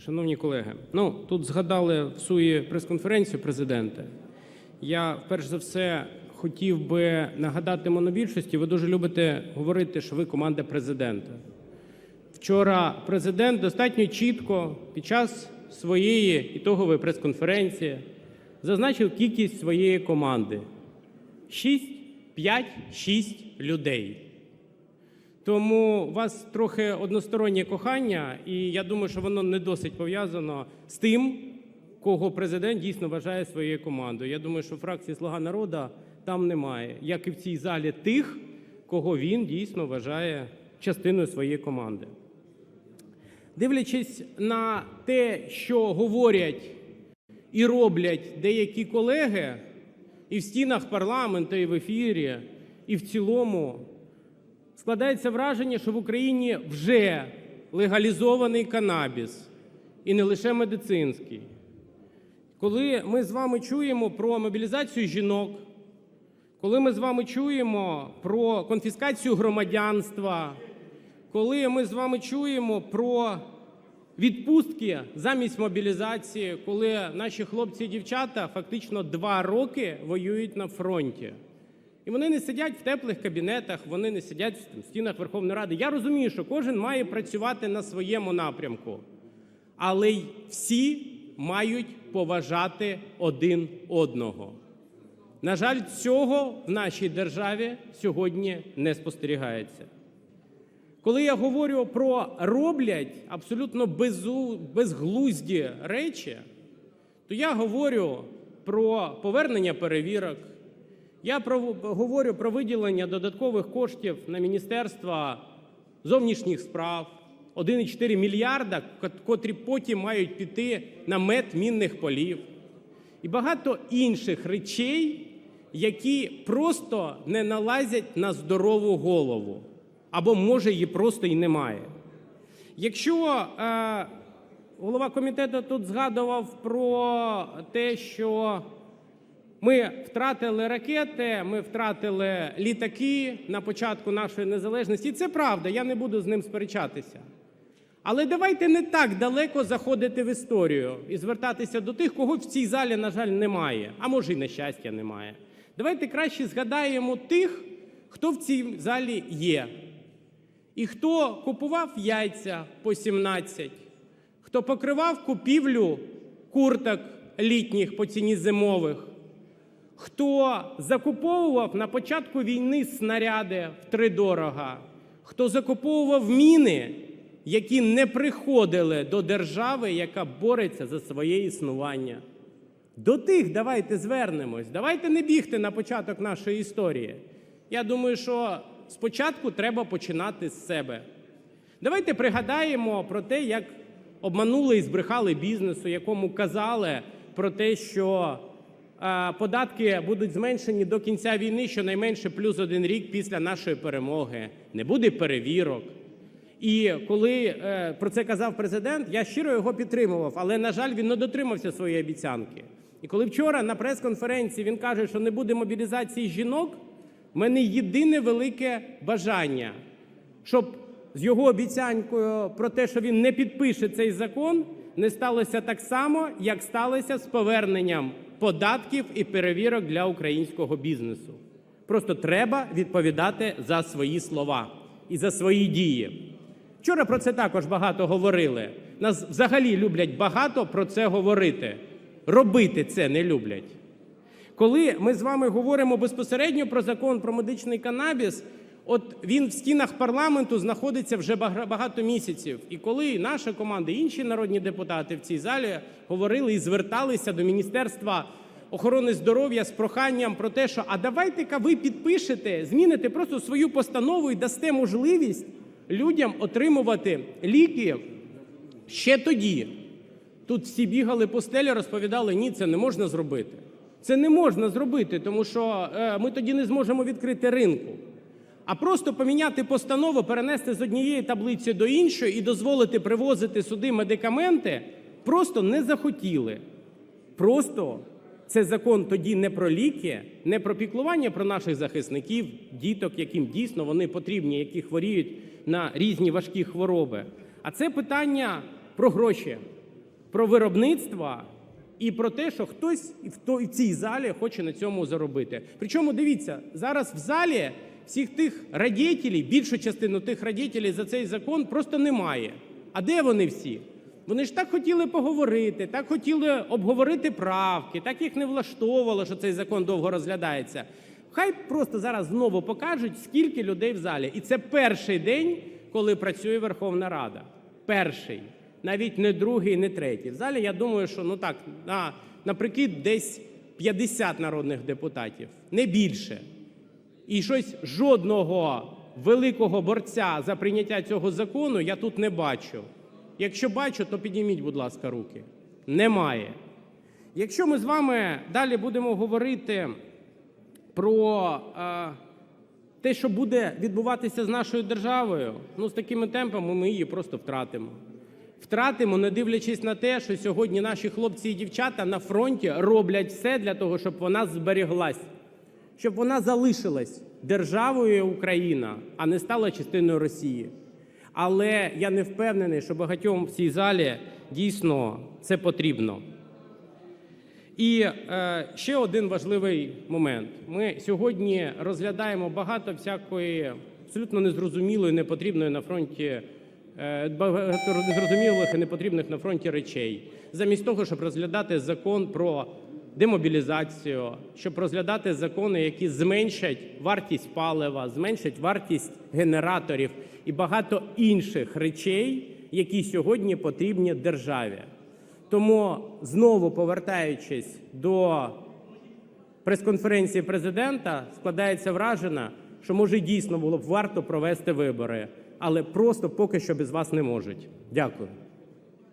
Шановні колеги, ну тут згадали в суї прес-конференцію президента. Я перш за все хотів би нагадати монобільшості. Ви дуже любите говорити, що ви команда президента. Вчора президент достатньо чітко під час своєї ітогової прес-конференції зазначив кількість своєї команди: 6, 5, 6 людей. Тому у вас трохи одностороннє кохання, і я думаю, що воно не досить пов'язано з тим, кого президент дійсно вважає своєю командою. Я думаю, що фракції Слуга народу там немає, як і в цій залі тих, кого він дійсно вважає частиною своєї команди. Дивлячись на те, що говорять і роблять деякі колеги, і в стінах парламенту, і в ефірі, і в цілому. Складається враження, що в Україні вже легалізований канабіс, і не лише медицинський. Коли ми з вами чуємо про мобілізацію жінок, коли ми з вами чуємо про конфіскацію громадянства, коли ми з вами чуємо про відпустки замість мобілізації, коли наші хлопці і дівчата фактично два роки воюють на фронті. І вони не сидять в теплих кабінетах, вони не сидять в стінах Верховної Ради. Я розумію, що кожен має працювати на своєму напрямку, але й всі мають поважати один одного. На жаль, цього в нашій державі сьогодні не спостерігається. Коли я говорю про роблять абсолютно безу, безглузді речі, то я говорю про повернення перевірок. Я про, говорю про виділення додаткових коштів на Міністерство зовнішніх справ 1,4 мільярда, котрі потім мають піти на мет мінних полів. І багато інших речей, які просто не налазять на здорову голову, або може її просто і немає. Якщо е, голова комітету тут згадував про те, що ми втратили ракети, ми втратили літаки на початку нашої незалежності. І це правда, я не буду з ним сперечатися. Але давайте не так далеко заходити в історію і звертатися до тих, кого в цій залі, на жаль, немає, а може й на щастя немає. Давайте краще згадаємо тих, хто в цій залі є. І хто купував яйця по 17, хто покривав купівлю курток літніх по ціні зимових хто закуповував на початку війни снаряди втридорога, хто закуповував міни, які не приходили до держави, яка бореться за своє існування. До тих давайте звернемось. Давайте не бігти на початок нашої історії. Я думаю, що спочатку треба починати з себе. Давайте пригадаємо про те, як обманули і збрехали бізнесу, якому казали про те, що податки будуть зменшені до кінця війни, щонайменше плюс один рік після нашої перемоги. Не буде перевірок. І коли е, про це казав президент, я щиро його підтримував, але, на жаль, він не дотримався своєї обіцянки. І коли вчора на прес-конференції він каже, що не буде мобілізації жінок, в мене єдине велике бажання, щоб з його обіцянкою про те, що він не підпише цей закон, не сталося так само, як сталося з поверненням податків і перевірок для українського бізнесу. Просто треба відповідати за свої слова і за свої дії. Вчора про це також багато говорили. Нас взагалі люблять багато про це говорити. Робити це не люблять. Коли ми з вами говоримо безпосередньо про закон про медичний канабіс, От він в стінах парламенту знаходиться вже багато місяців. І коли наша команда, інші народні депутати в цій залі говорили і зверталися до Міністерства охорони здоров'я з проханням про те, що а давайте-ка ви підпишете, зміните просто свою постанову і дасте можливість людям отримувати ліки ще тоді. Тут всі бігали по стелі, розповідали, ні, це не можна зробити. Це не можна зробити, тому що е, ми тоді не зможемо відкрити ринку. А просто поміняти постанову, перенести з однієї таблиці до іншої і дозволити привозити сюди медикаменти просто не захотіли. Просто це закон тоді не про ліки, не про піклування про наших захисників, діток, яким дійсно вони потрібні, які хворіють на різні важкі хвороби. А це питання про гроші. про виробництво і про те, що хтось в цій залі хоче на цьому заробити. Причому дивіться, зараз в залі всіх тих радітелів, більшу частину тих радітелів за цей закон просто немає. А де вони всі? Вони ж так хотіли поговорити, так хотіли обговорити правки, так їх не влаштовувало, що цей закон довго розглядається. Хай просто зараз знову покажуть, скільки людей в залі. І це перший день, коли працює Верховна Рада. Перший. Навіть не другий, не третій. В залі я думаю, що ну так, на, наприкид десь 50 народних депутатів, не більше. І щось жодного великого борця за прийняття цього закону я тут не бачу. Якщо бачу, то підніміть, будь ласка, руки. Немає. Якщо ми з вами далі будемо говорити про е, те, що буде відбуватися з нашою державою, ну з такими темпами ми її просто втратимо. Втратимо, не дивлячись на те, що сьогодні наші хлопці і дівчата на фронті роблять все для того, щоб вона зберіглась, щоб вона залишилась державою Україна, а не стала частиною Росії. Але я не впевнений, що багатьом в цій залі дійсно це потрібно. І е, ще один важливий момент. Ми сьогодні розглядаємо багато всякої абсолютно незрозумілої, непотрібної на фронті, е, незрозумілих і непотрібних на фронті речей, замість того, щоб розглядати закон про демобілізацію, щоб розглядати закони, які зменшать вартість палива, зменшать вартість генераторів і багато інших речей, які сьогодні потрібні державі. Тому знову повертаючись до прес-конференції президента, складається враження, що може дійсно було б варто провести вибори, але просто поки що без вас не можуть. Дякую.